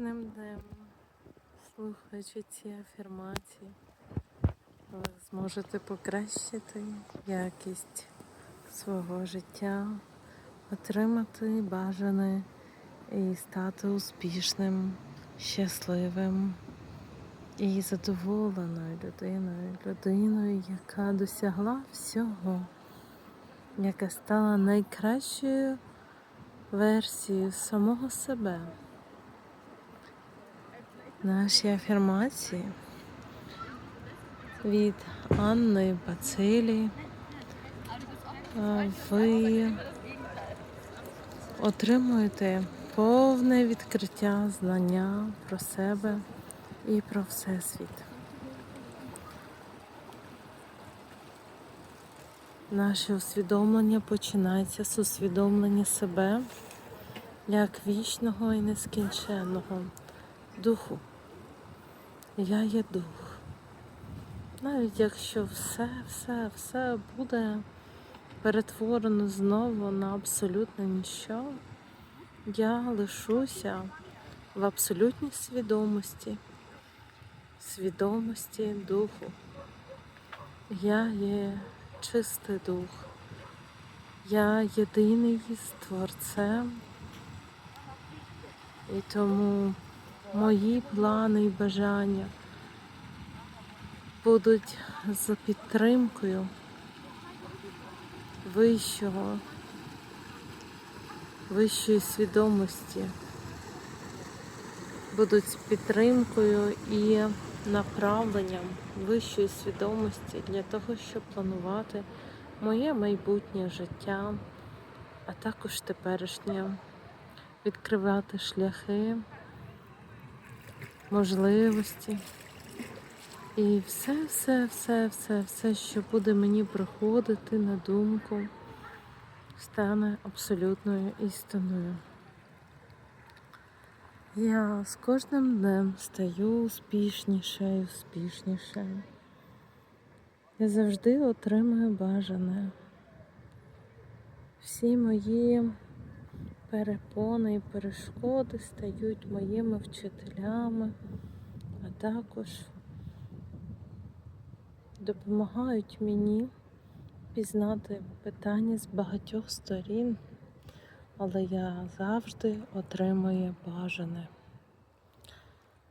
кожним днем, слухаючи ці афірмації, ви зможете покращити якість свого життя, отримати бажане і стати успішним, щасливим і задоволеною людиною, людиною, яка досягла всього, яка стала найкращою версією самого себе. Наші афірмації від Анни Бацилі. Ви отримуєте повне відкриття знання про себе і про Всесвіт. Наше усвідомлення починається з усвідомлення себе як вічного і нескінченного духу. Я є дух. Навіть якщо все, все, все буде перетворено знову на абсолютне ніщо, я лишуся в абсолютній свідомості, свідомості духу. Я є чистий дух. Я єдиний з Творцем. І тому мої плани і бажання будуть за підтримкою вищого, вищої свідомості, будуть з підтримкою і направленням вищої свідомості для того, щоб планувати моє майбутнє життя, а також теперішнє, відкривати шляхи, можливості. І все, все, все, все, все, що буде мені приходити на думку, стане абсолютною істиною. Я з кожним днем стаю успішніше і успішніше. Я завжди отримую бажане. Всі мої перепони і перешкоди стають моїми вчителями, а також допомагають мені пізнати питання з багатьох сторін, але я завжди отримую бажане.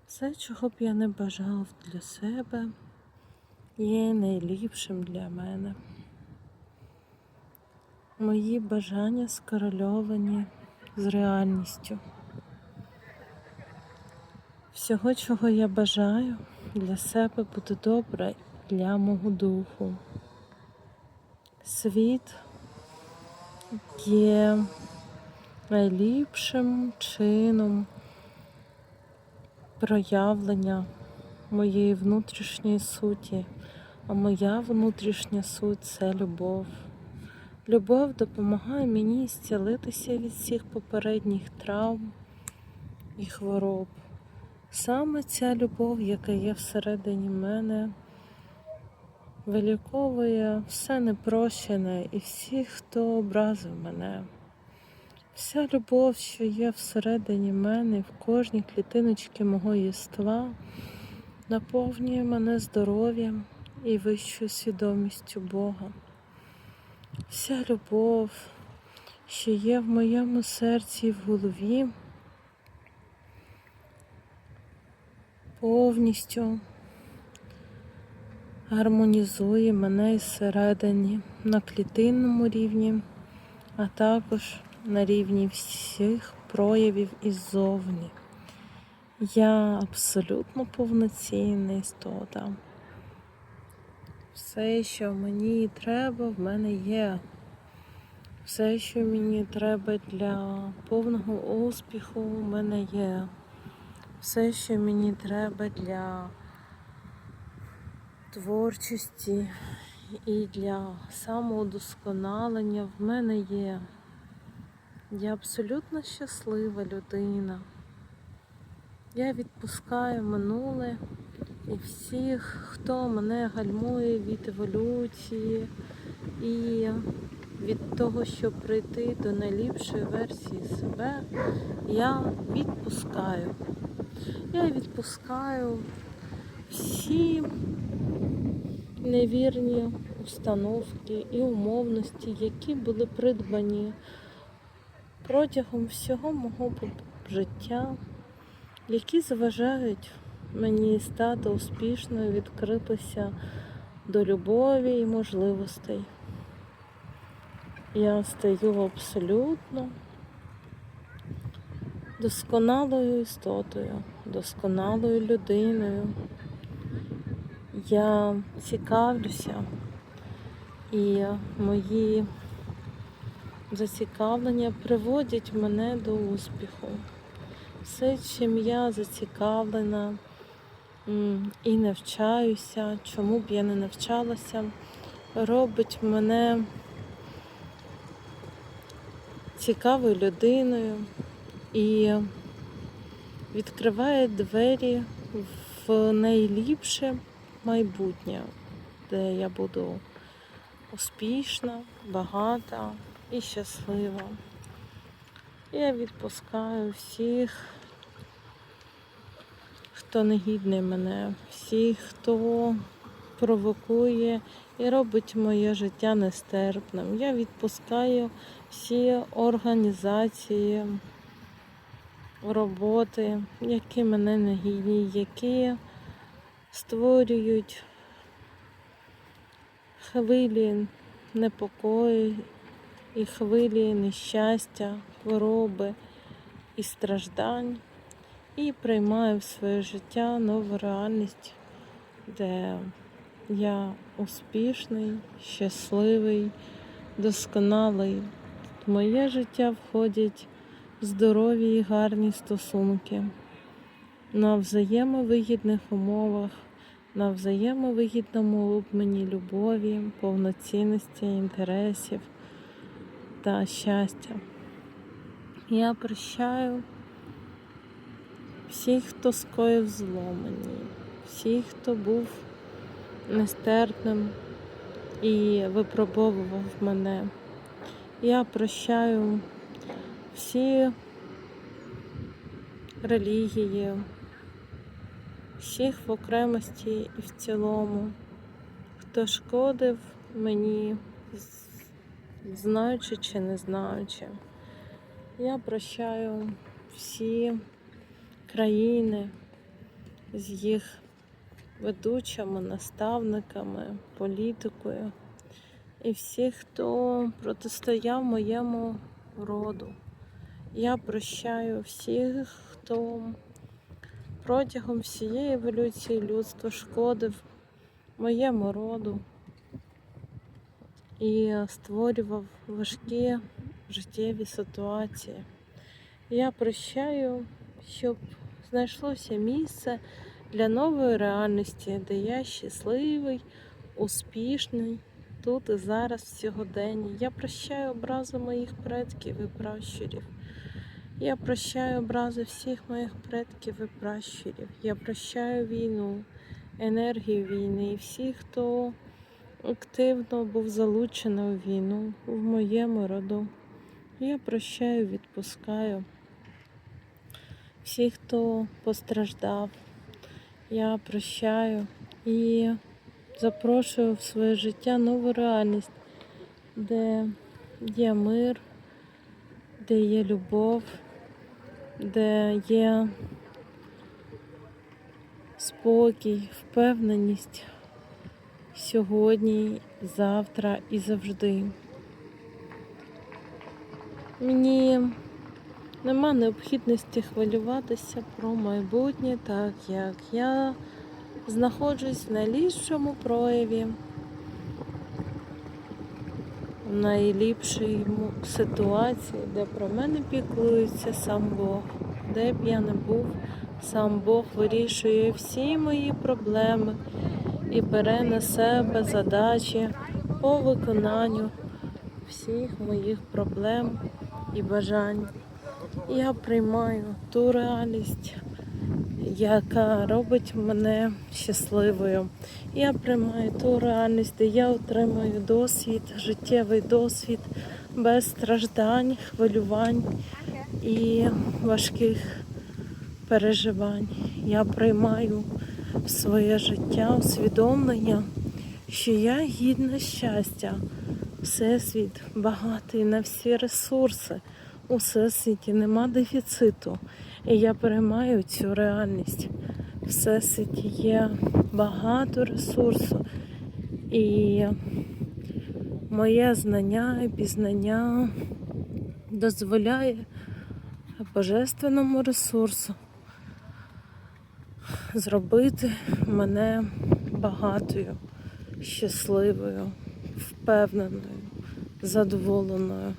Все, чого б я не бажав для себе, є найліпшим для мене. Мої бажання скорельовані з реальністю. Всього, чого я бажаю, для себе буде добре для мого духу. Світ є найліпшим чином проявлення моєї внутрішньої суті, а моя внутрішня суть це любов. Любов допомагає мені зцілитися від всіх попередніх травм і хвороб. Саме ця любов, яка є всередині мене, виліковує все непрощене і всіх, хто образив мене. Вся любов, що є всередині мене, в кожній клітиночці мого єства, наповнює мене здоров'ям і вищою свідомістю Бога. Вся любов, що є в моєму серці і в голові, повністю гармонізує мене із середині на клітинному рівні, а також на рівні всіх проявів іззовні. Я абсолютно повноцінна істота. Все, що мені треба, в мене є. Все, що мені треба для повного успіху, в мене є. Все, що мені треба для творчості і для самоудосконалення в мене є. Я абсолютно щаслива людина. Я відпускаю минуле і всіх, хто мене гальмує від еволюції і від того, щоб прийти до найліпшої версії себе, я відпускаю. Я відпускаю всі невірні установки і умовності, які були придбані протягом всього мого життя, які заважають мені стати успішною, відкритися до любові і можливостей. Я стаю абсолютно досконалою істотою, досконалою людиною. Я цікавлюся і мої зацікавлення приводять мене до успіху. Все, чим я зацікавлена і навчаюся, чому б я не навчалася, робить мене цікавою людиною і відкриває двері в найліпше майбутнє, де я буду успішна, багата і щаслива. Я відпускаю всіх, хто не гідний мене, всіх, хто провокує і робить моє життя нестерпним. Я відпускаю всі організації, роботи, які мене не гідні, які створюють хвилі непокою і хвилі нещастя, хвороби і страждань, і приймаю в своє життя нову реальність, де я успішний, щасливий, досконалий. В моє життя входять здорові і гарні стосунки на взаємовигідних умовах, на взаємовигідному обміні любові, повноцінності, інтересів та щастя. Я прощаю всіх, хто скоїв зло мені, всіх, хто був нестерпним і випробовував мене. Я прощаю всі релігії, всіх в окремості і в цілому, хто шкодив мені, знаючи чи не знаючи. Я прощаю всі країни з їх ведучими, наставниками, політикою і всіх, хто протистояв моєму роду. Я прощаю всіх, хто протягом всієї еволюції людства шкодив моєму роду і створював важкі життєві ситуації. Я прощаю, щоб знайшлося місце для нової реальності, де я щасливий, успішний тут і зараз, в сьогоденні. Я прощаю образи моїх предків і пращурів. Я прощаю образи всіх моїх предків і пращурів. Я прощаю війну, енергію війни і всіх, хто активно був залучений у війну в моєму роду. Я прощаю, відпускаю всіх, хто постраждав. Я прощаю і запрошую в своє життя нову реальність, де є мир, де є любов, де є спокій, впевненість сьогодні, завтра і завжди. Мені нема необхідності хвилюватися про майбутнє, так як я знаходжусь в найліпшому прояві, в найліпшій ситуації, де про мене піклується сам Бог, де б я не був, сам Бог вирішує всі мої проблеми і бере на себе задачі по виконанню всіх моїх проблем і бажань. Я приймаю ту реальність, яка робить мене щасливою. Я приймаю ту реальність, де я отримую досвід, життєвий досвід без страждань, хвилювань і важких переживань. Я приймаю в своє життя усвідомлення, що я гідна щастя. Всесвіт багатий на всі ресурси. У всесвіті нема дефіциту. І я приймаю цю реальність. В всесвіті є багато ресурсу. І моє знання і пізнання дозволяє божественному ресурсу зробити мене багатою, щасливою, впевненою, задоволеною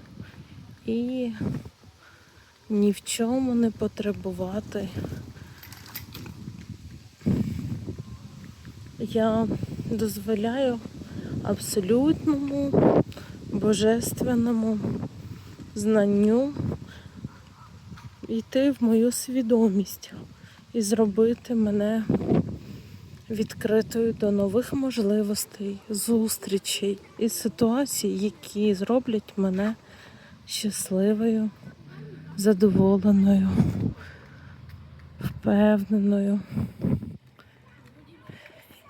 і ні в чому не потребувати. Я дозволяю абсолютному божественному знанню йти в мою свідомість і зробити мене відкритою до нових можливостей, зустрічей і ситуацій, які зроблять мене щасливою, задоволеною, впевненою.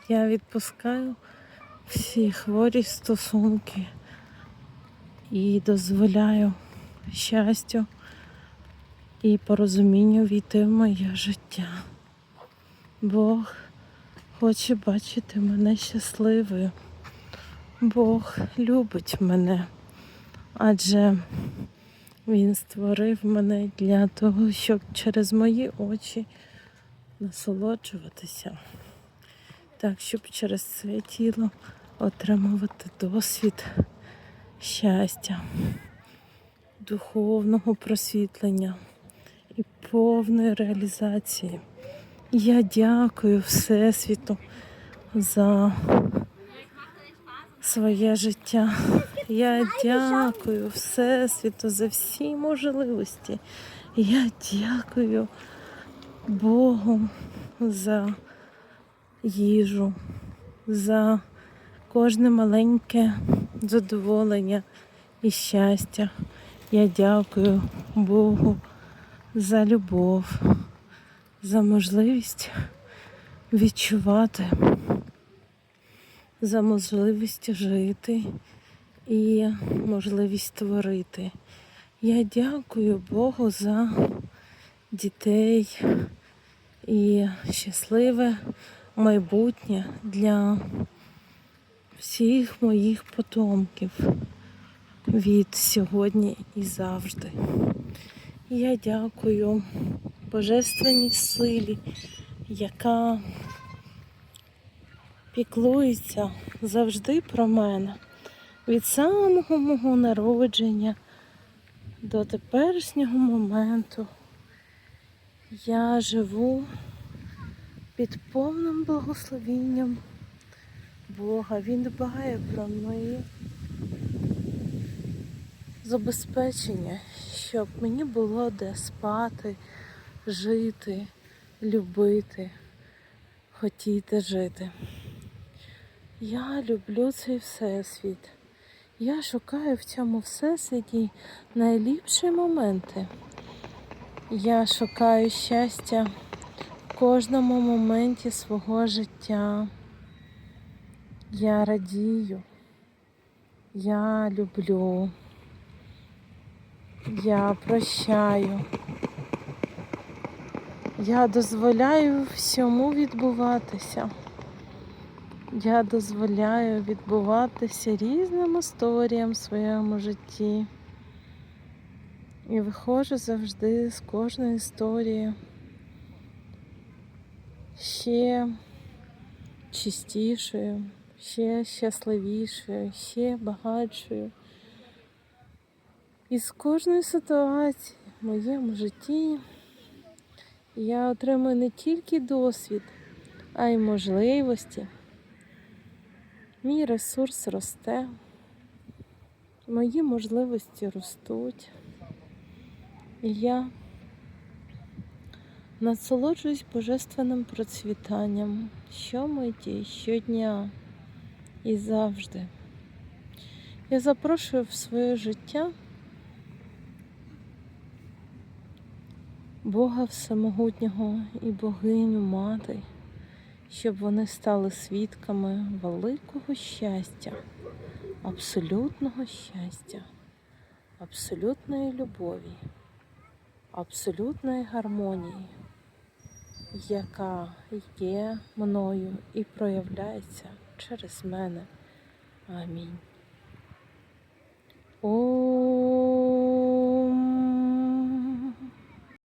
Я відпускаю всі хворі стосунки і дозволяю щастю і порозумінню війти в моє життя. Бог хоче бачити мене щасливою. Бог любить мене, адже Він створив мене для того, щоб через мої очі насолоджуватися. Так, щоб через своє тіло отримувати досвід щастя, духовного просвітлення і повної реалізації. Я дякую Всесвіту за своє життя. Я дякую Всесвіту за всі можливості. Я дякую Богу за їжу, за кожне маленьке задоволення і щастя. Я дякую Богу за любов, за можливість відчувати, за можливість жити і можливість творити. Я дякую Богу за дітей і щасливе майбутнє для всіх моїх потомків від сьогодні і завжди. Я дякую Божественній силі, яка піклується завжди про мене від самого мого народження до теперішнього моменту. Я живу під повним благословінням Бога. Він дбає про мої забезпечення, щоб мені було де спати, жити, любити, хотіти жити. Я люблю цей всесвіт. Я шукаю в цьому всесвіті найліпші моменти. Я шукаю щастя в кожному моменті свого життя. Я радію, я люблю, я прощаю. Я дозволяю всьому відбуватися. Я дозволяю відбуватися різним історіям в своєму житті. І виходжу завжди з кожної історії ще чистішою, ще щасливішою, ще багатшою. І з кожної ситуації в моєму житті я отримую не тільки досвід, а й можливості. Мій ресурс росте, мої можливості ростуть. І я насолоджуюсь божественним процвітанням щомиті, щодня і завжди. Я запрошую в своє життя Бога Всемогутнього і богиню Мати, щоб вони стали свідками великого щастя, абсолютного щастя, абсолютної любові, абсолютної гармонії, яка є мною і проявляється через мене. Амінь. О